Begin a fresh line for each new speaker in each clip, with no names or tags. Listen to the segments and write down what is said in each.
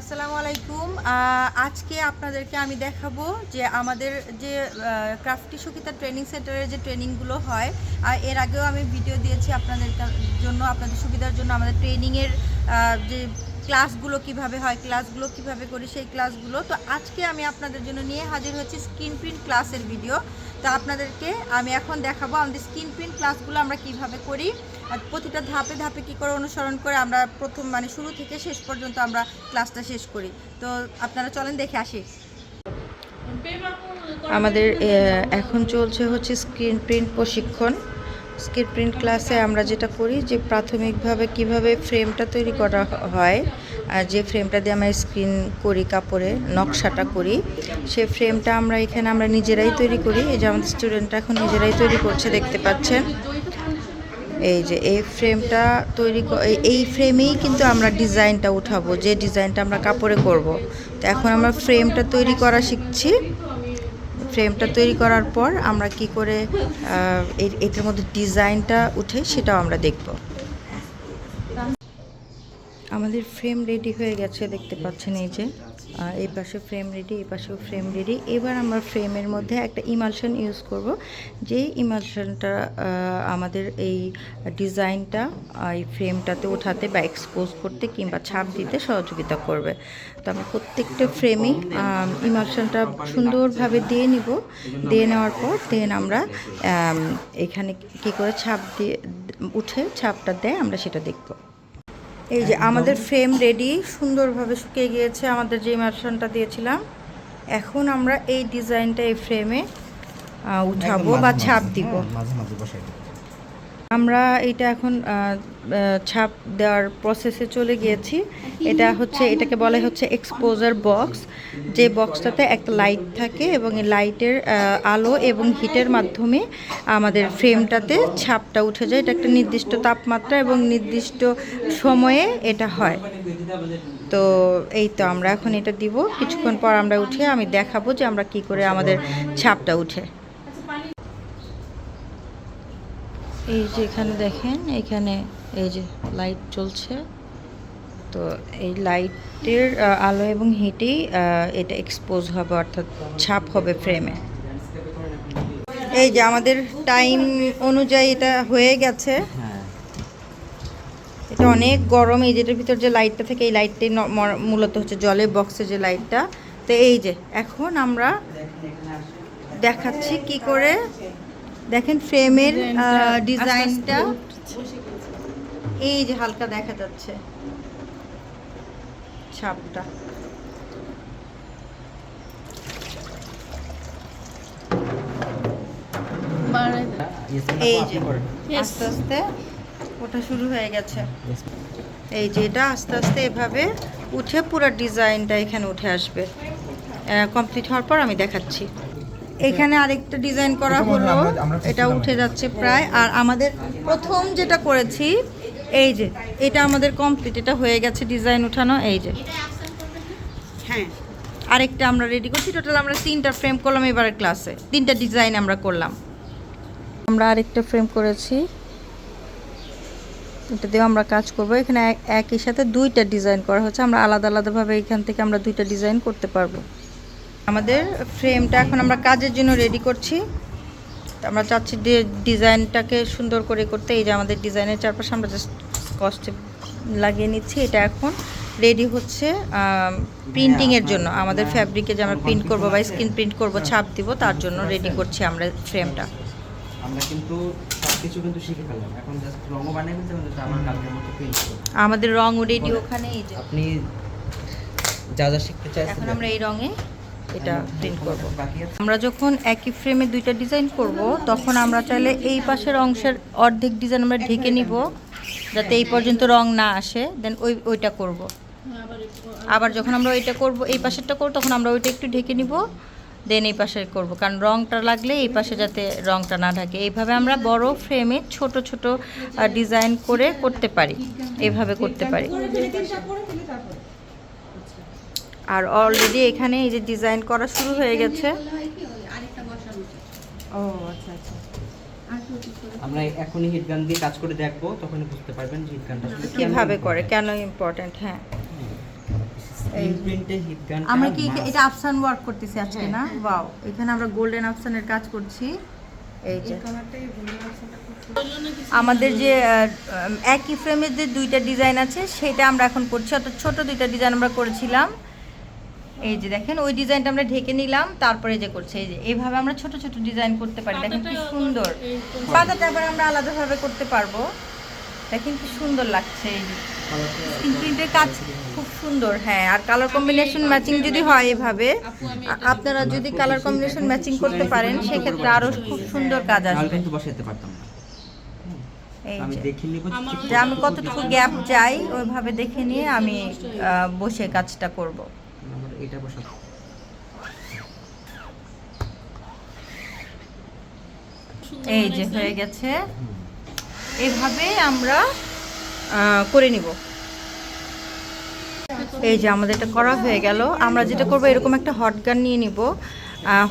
আসসালামু আলাইকুম। আজকে আপনাদেরকে আমি দেখাবো যে আমাদের যে ক্রাফটি সুকিতা ট্রেনিং সেন্টারের যে ট্রেনিংগুলো হয় আর এর আগেও আমি ভিডিও দিয়েছি আপনাদের জন্য, আপনাদের সুবিধার জন্য আমাদের ট্রেনিংয়ের যে ক্লাসগুলো কীভাবে হয় ক্লাসগুলো কীভাবে করি সেই ক্লাসগুলো তো আজকে আমি আপনাদের জন্য নিয়ে হাজির হচ্ছি স্ক্রিন প্রিন্ট ক্লাসের ভিডিও তো আপনাদেরকে আমি এখন দেখাবো আমাদের স্কিন প্রিন্ট ক্লাসগুলো আমরা কীভাবে করি আর প্রতিটা ধাপে ধাপে কি করে অনুসরণ করে আমরা প্রথম মানে শুরু থেকে শেষ পর্যন্ত আমরা ক্লাসটা শেষ করি। তো আপনারা চলেন দেখে আসি। আমাদের এখন চলছে হচ্ছে স্ক্রিন প্রিন্ট প্রশিক্ষণ। স্ক্রিন প্রিন্ট ক্লাসে আমরা যেটা করি যে প্রাথমিকভাবে কীভাবে ফ্রেমটা তৈরি করা হয়, আর যে ফ্রেমটা দিয়ে আমরা স্ক্রিন করি, কাপড়ে নকশাটা করি, সে ফ্রেমটা আমরা এখানে আমরা নিজেরাই তৈরি করি। এই যে আমাদের স্টুডেন্টরা এখন নিজেরাই তৈরি করছে, দেখতে পাচ্ছেন। এই যে এই ফ্রেমটা তৈরি এই ফ্রেমেই কিন্তু আমরা ডিজাইনটা উঠাবো, যে ডিজাইনটা আমরা কাপড়ে করব। তো এখন আমরা ফ্রেমটা তৈরি করা শিখছি। ফ্রেমটা তৈরি করার পর আমরা কি করে এটার মধ্যে ডিজাইনটা উঠে সেটাও আমরা দেখব। আমাদের ফ্রেম রেডি হয়ে গেছে, দেখতে পাচ্ছেন এই যে। এই পাশে ফ্রেম রেডি এই পাশেও ফ্রেম রেডি এবার আমরা ফ্রেমের মধ্যে একটা ইমালশন ইউজ করব। যে ইমালশনটা আমাদের এই ডিজাইনটা এই ফ্রেমটাতে ওঠাতে বা এক্সপোজ করতে কিংবা ছাপ দিতে সহযোগিতা করবে। তো আমরা প্রত্যেকটা ফ্রেমেই ইমালশনটা সুন্দরভাবে দিয়ে নিব। দিয়ে নেওয়ার পর দেন আমরা এখানে কি করে ছাপ দিয়ে, উঠে ছাপটা দেয়, আমরা সেটা দেখব। এই যে আমাদের ফ্রেম রেডি সুন্দরভাবে শুকিয়ে গিয়েছে আমাদের যে ইমার্শনটা দিয়েছিলাম। এখন আমরা এই ডিজাইনটা এই ফ্রেমে উঠাবো বা ছাপ দিব।
মাঝে মাঝে বসাই।
আমরা এটা এখন ছাপ দেওয়ার প্রসেসে চলে গিয়েছি। এটা হচ্ছে, এটাকে বলা হচ্ছে এক্সপোজার বক্স যে বক্সটাতে একটা লাইট থাকে এবং এই লাইটের আলো এবং হিটের মাধ্যমে আমাদের ফ্রেমটাতে ছাপটা উঠে যায়। এটা একটা নির্দিষ্ট তাপমাত্রা এবং নির্দিষ্ট সময়ে এটা হয়। তো এই তো আমরা এখন এটা দিব। কিছুক্ষণ পর আমরা উঠে আমি দেখাবো যে আমরা কি করে আমাদের ছাপটা উঠে। এই যে এখানে দেখেন এখানে এই যে লাইট জ্বলছে। তো এই লাইটের আলো এবং হিটেই এটা এক্সপোজ হবে অর্থাৎ ছাপ হবে ফ্রেমে এই যে আমাদের টাইম অনুযায়ী এটা হয়ে গেছে।
হ্যাঁ।
এটা অনেক গরম এই যেটার ভিতর যে লাইটটা থাকে এই লাইটটাই মূলত হচ্ছে জলের বক্সে যে লাইটটা তো এই যে এখন আমরা দেখাচ্ছি কি করে দেখেন ফ্রেমের ডিজাইনটা এই যে হালকা দেখা যাচ্ছে। ছাপটা। এই যে। আস্তে আস্তে ওটা শুরু হয়ে গেছে। এই যে এটা আস্তে আস্তে এভাবে উঠে পুরো ডিজাইনটা এখানে উঠে আসবে। কমপ্লিট হওয়ার পর আমি দেখাচ্ছি। এখানে আরেকটা ডিজাইন করা হলো। এটা উঠে যাচ্ছে প্রায়। আর আমাদের প্রথম যেটা করেছি এই যে এটা আমাদের কমপ্লিট এটা হয়ে গেছে ডিজাইন উঠানো এই যে। হ্যাঁ। আরেকটা আমরা রেডি করছি টোটাল আমরা তিনটা ফ্রেম করলাম এবারের ক্লাসে তিনটা ডিজাইন আমরা করলাম। আমরা আরেকটা ফ্রেম করেছি। এটা দিয়ে আমরা কাজ করব। এখানে এক- একই সাথে দুইটা ডিজাইন করা হচ্ছে। আমরা আলাদা আলাদাভাবে এখান থেকে আমরা দুইটা ডিজাইন করতে পারব। আমাদের ফ্রেমটা এখন আমরা কাজের জন্য রেডি করছি। আমরা চাচ্ছি যে ডিজাইনটাকে সুন্দর করে করতে। এই যে আমাদের ডিজাইনের চারপাশে আমরা জাস্ট কস্টে লাগিয়ে নিচ্ছি। এটা এখন রেডি হচ্ছে প্রিন্টিংয়ের জন্য। আমাদের ফ্যাব্রিকে যে আমরা প্রিন্ট করব বা স্ক্রিন প্রিন্ট করব ছাপ দিব তার জন্য রেডি করছি আমরা ফ্রেমটা।
আমরা কিন্তু সবকিছু কিন্তু শিখে ফেললাম। এখন জাস্ট রঙও বানিয়ে ফেলতে হবে আমার কালকের মতো পেইন্ট
আমাদের রং রেডি ওখানে এই যে
আপনি যা যা শিখতে চাইছেন
এখন আমরা এই রঙে এটা প্রিন্ট করব। আমরা যখন একই ফ্রেমে দুইটা ডিজাইন করব তখন আমরা চাইলে এই পাশের অংশের অর্ধেক ডিজাইন আমরা ঢেকে নিব যাতে এই পর্যন্ত রং না আসে দেন ওই ওইটা করব। আবার যখন আমরা ওইটা করব এই পাশেরটা করব তখন আমরা ওইটা একটু ঢেকে নিব দেন এই পাশে করব। কারণ রংটা লাগলে এই পাশে যাতে রংটা না থাকে এইভাবে আমরা বড় ফ্রেমে ছোট ছোট ডিজাইন করে করতে পারি। এভাবে করতে পারি। আর অলরেডি এখানে এই যে ডিজাইন করা শুরু হয়ে গেছে। ও আচ্ছা আচ্ছা।
আমরা এখনই হিট গান দিয়ে কাজ করে দেখব তখনই বুঝতে পারবেন যে হিট গানটা
কীভাবে করে কেন ইম্পর্ট্যান্ট হ্যাঁ।
স্ক্রিন প্রিন্টে হিট গান
আমরা কি এটা আফসান ওয়ার্ক করতেছি আজকে না? ওয়াও এখানে আমরা গোল্ডেন আফসানের কাজ করছি। এই যে। আমাদের যে একই ফ্রেমের যে দুইটা ডিজাইন আছে সেটা আমরা এখন করছি অর্থাৎ ছোট দুইটা ডিজাইন আমরা করেছিলাম। এই যে দেখেন ওই ডিজাইনটা আমরা ঢেকে নিলাম তারপরে যে করছে এই যে এইভাবে আমরা ছোট ছোট ডিজাইন করতে পারি। দেখেন কি সুন্দর। পাতাটা আবার আমরা আলাদাভাবে করতে পারব। দেখেন কি সুন্দর লাগছে এই প্রিন্টের কাজ খুব সুন্দর হ্যাঁ আর কালার কম্বিনেশন ম্যাচিং যদি হয় এভাবে আপনারা যদি কালার কম্বিনেশন ম্যাচিং করতে পারেন সেক্ষেত্রে আরও খুব সুন্দর কাজ আসবে।
কিন্তু বসাতে পারতাম না।
এই
আমি
যে। আমি কতটুকু গ্যাপ চাই ওইভাবে দেখে নিয়ে আমি বসে কাজটা করব।
এটা বসাতে
এই যে হয়ে গেছে। এভাবে আমরা আহ, করে নিব। এই যে আমাদের এটা করা হয়ে গেল। আমরা যেটা করব এরকম একটা হট গান নিয়ে নিব।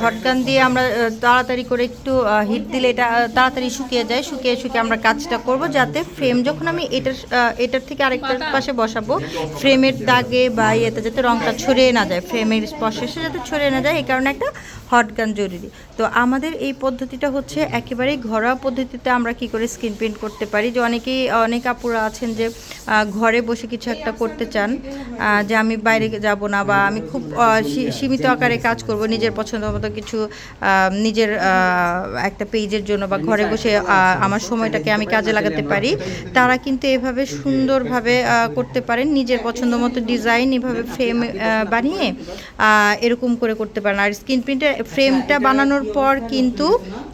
হট গান দিয়ে আমরা তাড়াতাড়ি করে একটু হিট দিলে এটা তাড়াতাড়ি শুকিয়ে যায়। শুকিয়ে শুকিয়ে আমরা কাজটা করব যাতে ফ্রেম যখন আমি এটার এটার থেকে আরেকটার পাশে বসাবো ফ্রেমের দাগে বা ইয়েতে যাতে রংটা ছড়িয়ে না যায় ফ্রেমের স্পর্শে যাতে ছড়িয়ে না যায়, এই কারণে একটা হট গান জরুরি। তো আমাদের এই পদ্ধতিটা হচ্ছে একেবারেই ঘরোয়া পদ্ধতিতে আমরা কি করে স্ক্রিন প্রিন্ট করতে পারি, যে অনেকেই, অনেক আপুরা আছেন যে ঘরে বসে কিছু একটা করতে চান যে আমি বাইরে যাব না বা আমি খুব সীমিত আকারে কাজ করব, নিজের পছন্দ মতো কিছু নিজের একটা পেজের জন্য বা ঘরে বসে আমার সময়টাকে আমি কাজে লাগাতে পারি। তারা কিন্তু এভাবে সুন্দরভাবে করতে পারেন। নিজের পছন্দ মতো ডিজাইন এভাবে ফ্রেম বানিয়ে এরকম করে করতে পারেন। আর স্ক্রিন প্রিন্টের ফ্রেমটা বানানোর পর কিন্তু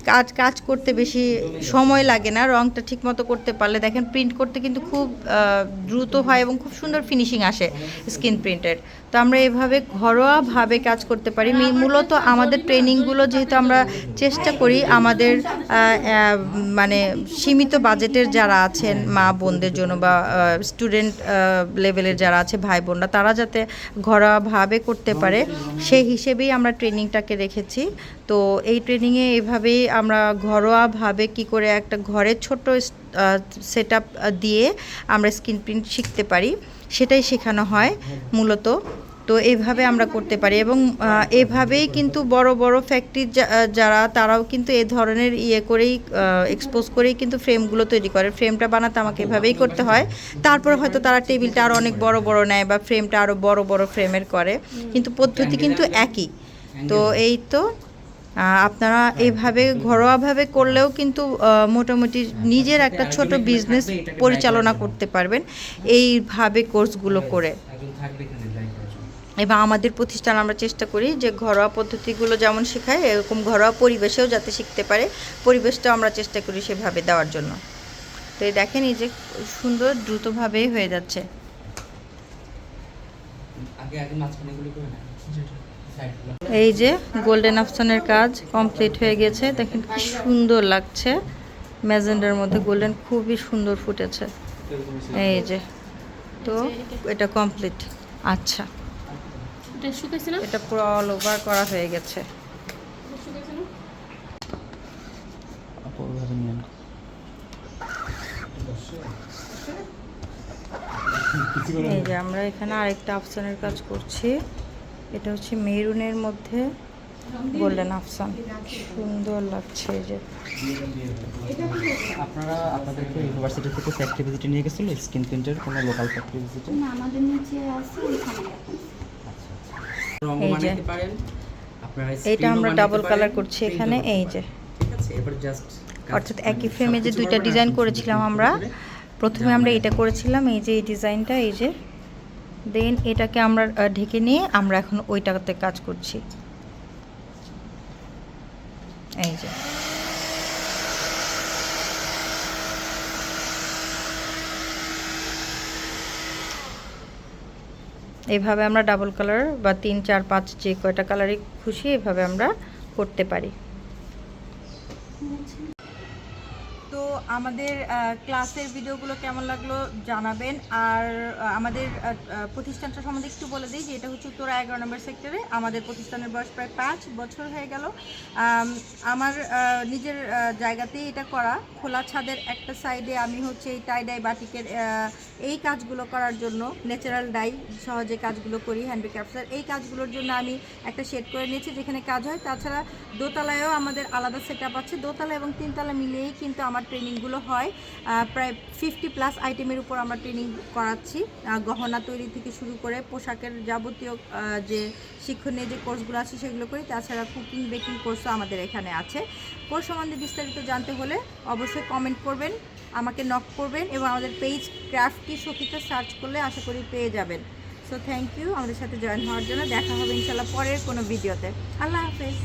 কাজ কাজ করতে বেশি সময় লাগে না। রংটা ঠিক মতো করতে পারলে দেখেন প্রিন্ট করতে কিন্তু খুব দ্রুত হয় এবং খুব সুন্দর ফিনিশিং আসে স্ক্রিন প্রিন্টের। তো আমরা এভাবে ঘরোয়াভাবে কাজ করতে পারি। মূলত আমাদের ট্রেনিংগুলো যেহেতু আমরা চেষ্টা করি, আমাদের মানে সীমিত বাজেটের যারা আছেন মা বোনদের জন্য বা স্টুডেন্ট লেভেলের যারা আছে, ভাই বোনরা, তারা যাতে ঘরোয়াভাবে করতে পারে, সেই হিসেবেই আমরা ট্রেনিংটাকে রেখেছি। তো এই ট্রেনিংয়ে এভাবেই আমরা ঘরোয়াভাবে কি করে একটা ঘরের ছোট সেট দিয়ে আমরা স্ক্রিন প্রিন্ট শিখতে পারি, সেটাই শেখানো হয় মূলত। তো এইভাবে আমরা করতে পারি এবং এভাবেই কিন্তু বড় বড় ফ্যাক্টরি যারা তারাও কিন্তু এ ধরনের ইয়ে করেই এক্সপোজ করেই কিন্তু ফ্রেমগুলো তৈরি করে। ফ্রেমটা বানাতে আমাকে এভাবেই করতে হয়। তারপর হয়তো তারা টেবিলটা আরও অনেক বড় বড় নেয় বা ফ্রেমটা আরও বড় বড় ফ্রেমের করে। কিন্তু পদ্ধতি কিন্তু একই। তো এই তো আপনারা এভাবে ঘরোয়াভাবে করলেও কিন্তু মোটামুটি নিজের একটা ছোট বিজনেস পরিচালনা করতে পারবেন। এইভাবে কোর্সগুলো করে
একজন থাকবে এখানে লাইন করার জন্য
এবং আমাদের প্রতিষ্ঠান আমরা চেষ্টা করি যে ঘরোয়া পদ্ধতিগুলো যেমন শেখায় এরকম ঘরোয়া পরিবেশেও যাতে শিখতে পারে। পরিবেশটাও আমরা চেষ্টা করি সেভাবে দেওয়ার জন্য। তো এই দেখেন এই যে সুন্দর দ্রুতভাবেই হয়ে যাচ্ছে। এই যে গোল্ডেন অপশনের কাজ কমপ্লিট হয়ে গেছে। দেখেন কি সুন্দর লাগছে। ম্যাজেন্ডার মধ্যে গোল্ডেন খুবই সুন্দর ফুটেছে। এই যে তো এটা। কমপ্লিট আচ্ছা।
এটা শুকাইছে না?
এটা পুরো অল ওভার করা হয়ে গেছে।
শুকাইছে না?
অপরভাবে নিয়ে
এই যে আমরা এখানে আরেকটা আফসানের কাজ করছি। এটা হচ্ছে মেরুনের মধ্যে গোল্ডেন আফসান। সুন্দর লাগছে যে।
আপনারা আপনাদেরকে ইউনিভার্সিটি থেকে ফ্যাক্টরি ভিজিটে নিয়ে গেছিল স্কিন প্রিন্টের কোনো লোকাল ফ্যাক্টরি ভিজিটে
না আমাদের নিচে আছে ওইখানে
এই যে।
বানাইতে
এইটা আমরা ডাবল কালার করছি এখানে এই যে। অর্থাৎ একই ফ্রেমে যে দুইটা ডিজাইন করেছিলাম আমরা প্রথমে আমরা এটা করেছিলাম এই যে এই ডিজাইনটা এই যে। দেন এটাকে আমরা ঢেকে নিয়ে আমরা এখন ওইটাতে কাজ করছি। এই যে। এইভাবে আমরা ডাবল কালার বা তিন, চার, পাঁচ যে কয়টা কালারই খুশি এভাবে আমরা করতে পারি। তো আমাদের ক্লাসের ভিডিওগুলো কেমন লাগল জানাবেন। আর আমাদের প্রতিষ্ঠানটা সম্বন্ধে একটু বলে দিই যে এটা হচ্ছে উত্তরা এগারো নম্বর সেক্টরে আমাদের প্রতিষ্ঠানের বয়স প্রায় পাঁচ বছর হয়ে গেল। আমার নিজের জায়গাতেই এটা করা। খোলা ছাদের একটা সাইডে আমি হচ্ছে এই টাই ডাই বাটিকের এই কাজগুলো করার জন্য ন্যাচারাল ডাই সহজে কাজগুলো করি হ্যান্ডিক্রাফটসের এই কাজগুলোর জন্য আমি একটা শেড করে নিয়েছি যেখানে কাজ হয়। তাছাড়া দোতলায়ও আমাদের আলাদা সেট আছে। দোতলা এবং তিনতলা মিলিয়েই কিন্তু আমার ট্রেনিংগুলো হয় প্রায় ফিফটি প্লাস আইটেমের উপর আমরা ট্রেনিং করাচ্ছি। গহনা তৈরি থেকে শুরু করে পোশাকের যাবতীয় যে শিক্ষণীয় যে কোর্সগুলো আছে সেগুলো করি, তাছাড়া কুকিং বেকিং কোর্সও আমাদের এখানে আছে। কোর্স সম্বন্ধে বিস্তারিত জানতে হলে অবশ্যই কমেন্ট করবেন, আমাকে নক করবেন এবং আমাদের পেজ ক্রাফটি সখিতা সার্চ করলে আশা করি পেয়ে যাবেন। সো থ্যাংক ইউ আমাদের সাথে জয়েন হওয়ার জন্য। দেখা হবে ইনশাল্লাহ পরের কোনো ভিডিওতে আল্লাহ হাফেজ।